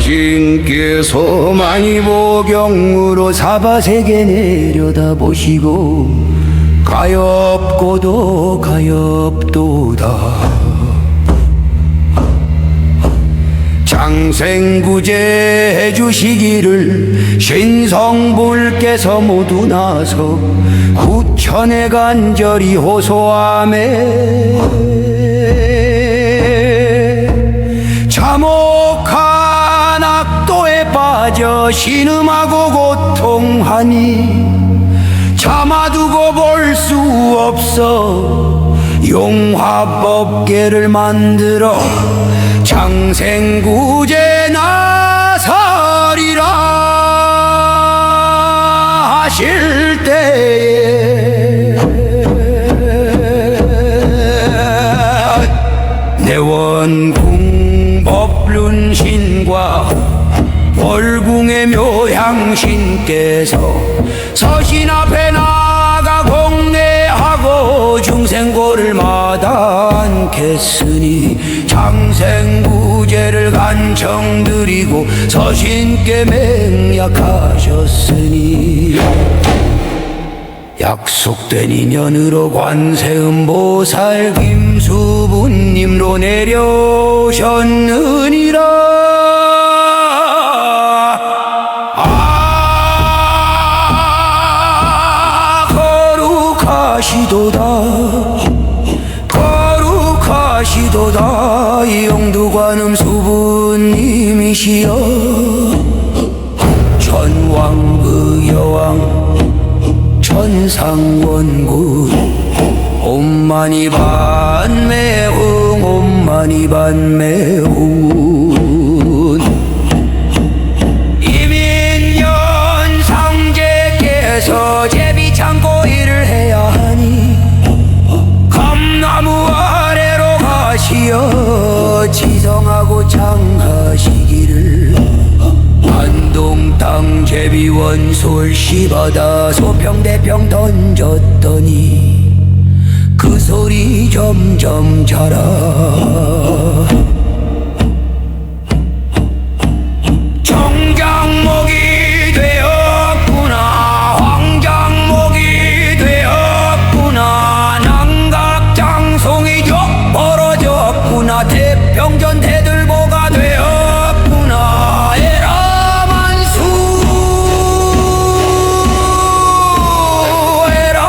서신께서 많이 보경으로 사바세계 내려다보시고 가엾고도 가엾도다. 장생구제 해주시기를 신성불께서 모두 나서 구천에 간절히 호소하매 빠져 신음하고 고통하니 참아두고 볼 수 없어 용화법계를 만들어 장생구제 나서리라 하실 때에 내원 궁 법륜 신과 월궁의 묘향신께서 서신 앞에 나가 공례하고 중생고를 마다않겠으니 장생구제를 간청드리고 서신께 맹약하셨으니 약속된 인연으로 관세음보살 김수부님로 내려오셨느니라 거룩하시도다. 거룩하시도다. 이용두관음 수부님이시여. 전왕의여왕 천상원군. 옴마니 반매흥 옴마니 반매흥 창하시기를. 안동 땅 제비원 솔씨바다 소평대평 던졌더니 그 소리 점점 자라